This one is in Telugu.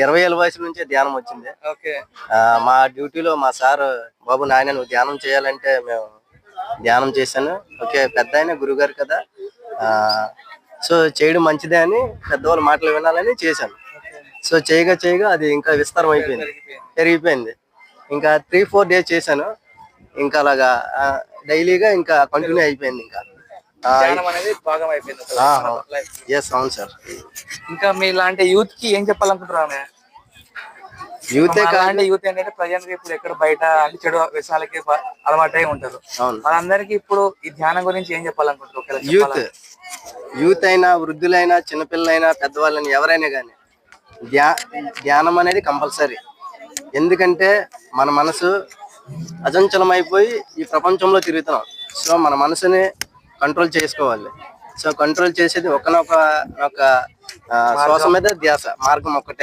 ఇరవై ఏళ్ళ వయసు నుంచే ధ్యానం వచ్చింది. మా డ్యూటీలో మా సార్ బాబు నాయన నువ్వు ధ్యానం చేయాలంటే మేము ధ్యానం చేశాను. ఓకే పెద్ద ఆయన గురుగారు కదా. ఆ, సో చేయడం మంచిదే అని పెద్దవాళ్ళ మాటలు వినాలని చేశాను. సో చేయగా చేయగా అది ఇంకా విస్తారం అయిపోయింది. పెరిగిపోయింది. ఇంకా త్రీ ఫోర్ డేస్ చేశాను. ఇంకా అలాగా డైలీగా ఇంకా కంటిన్యూ అయిపోయింది ఇంకా. ఎస్ అవును. సార్. ఇంకా మీ లాంటి యూత్కి ఏం చెప్పాలనుకుంటున్నారు అన్నయ్య? యూతే కాదు. అలాంటి యూత్ ఏంటంటే ప్రజెంట్ ఇప్పుడు ఎక్కడ బయట అన్ని చెడు బ- అలవాటై ఉంటారు. వాళ్ళందరికీ ఇప్పుడు ఈ ధ్యానం గురించి ఏం చెప్పాలనుకుంటారు ఒకవేళ యూత్? యూత్ అయినా వృద్ధులైనా చిన్నపిల్లలైనా పెద్దవాళ్ళని ఎవరైనా కానీ ధ్యా ధ్యానం అనేది కంపల్సరీ. ఎందుకంటే మన మనసు అచంచలమైపోయి ఈ ప్రపంచంలో తిరుగుతున్నాం. సో మన మనసుని కంట్రోల్ చేసుకోవాలి. సో కంట్రోల్ చేసేది ఒకనొక ఒక శ్వాస మీద ధ్యాస మార్గం ఒక్కటే.